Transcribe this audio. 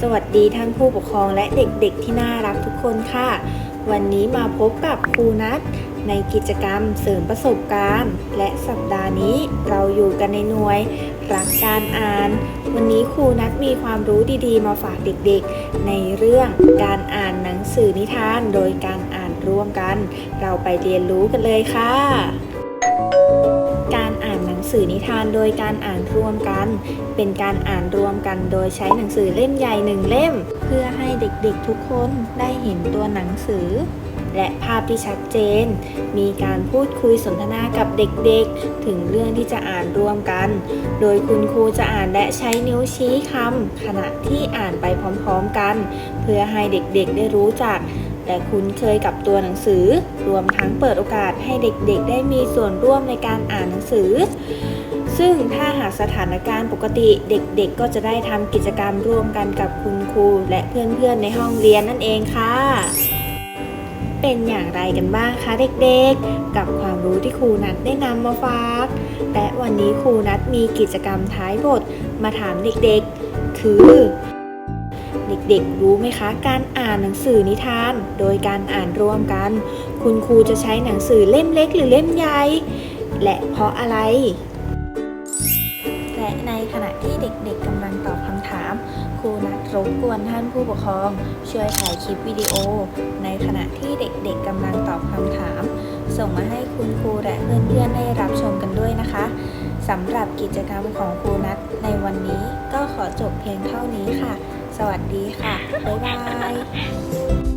สวัสดีท่านผู้ปกครองและเด็กๆที่น่ารักทุกคนค่ะ วันนี้มาพบกับครูนัทในกิจกรรมเสริมประสบการณ์ และสัปดาห์นี้เราอยู่กันในหน่วยรักการอ่าน วันนี้ครูนัทมีความรู้ดีๆ มาฝากเด็กๆ ในเรื่องการอ่านหนังสือนิทานโดยการอ่านร่วมกัน เราไปเรียนรู้กันเลยค่ะ สือนิทานโดยการอ่านรวมกัน เป็นการอ่านรวมกันโดยใช้หนังสือเล่มใหญ่หนึ่งเล่ม เพื่อให้เด็กๆทุกคนได้เห็นตัวหนังสือ และภาพที่ชัดเจน มีการพูดคุยสนทนากับเด็กๆ ถึงเรื่องที่จะอ่านรวมกัน โดยคุณครูจะอ่านและใช้นิ้วชี้คำขณะที่อ่านไปพร้อมๆกัน เพื่อให้เด็กๆได้รู้จัก และคุ้นเคยกับตัวหนังสือ รวมทั้งเปิดโอกาสให้เด็กๆ ได้มีส่วนร่วมในการอ่านหนังสือ ซึ่งถ้าหากสถานการณ์ปกติเด็กๆ ก็จะได้ทำกิจกรรมร่วมกันกับคุณครู และเพื่อนๆ ในห้องเรียนนั่นเองค่ะ เป็นอย่างไรกันบ้างคะเด็กๆ กับความรู้ที่ครูนัดได้นำมาฝาก และวันนี้ครูนัดมีกิจกรรมท้ายบทมาถามเด็กๆ คือ เด็กๆ รู้ไหมคะ การอ่านหนังสือนิทาน โดยการอ่านร่วมกัน คุณครูจะใช้หนังสือเล่มเล็กหรือเล่มใหญ่ และเพราะอะไร และในขณะที่เด็กๆกำลังตอบคำถาม ครูนัดรบกวนท่านผู้ปกครอง ช่วยถ่ายคลิปวิดีโอ ในขณะที่เด็กๆกำลังตอบคำถาม ส่งมาให้คุณครูและเพื่อนๆได้รับชมกันด้วยนะคะสำหรับกิจกรรมของครูนัดในวันนี้ก็ขอจบเพียงเท่านี้ค่ะ สวัสดีค่ะ บ๊ายบาย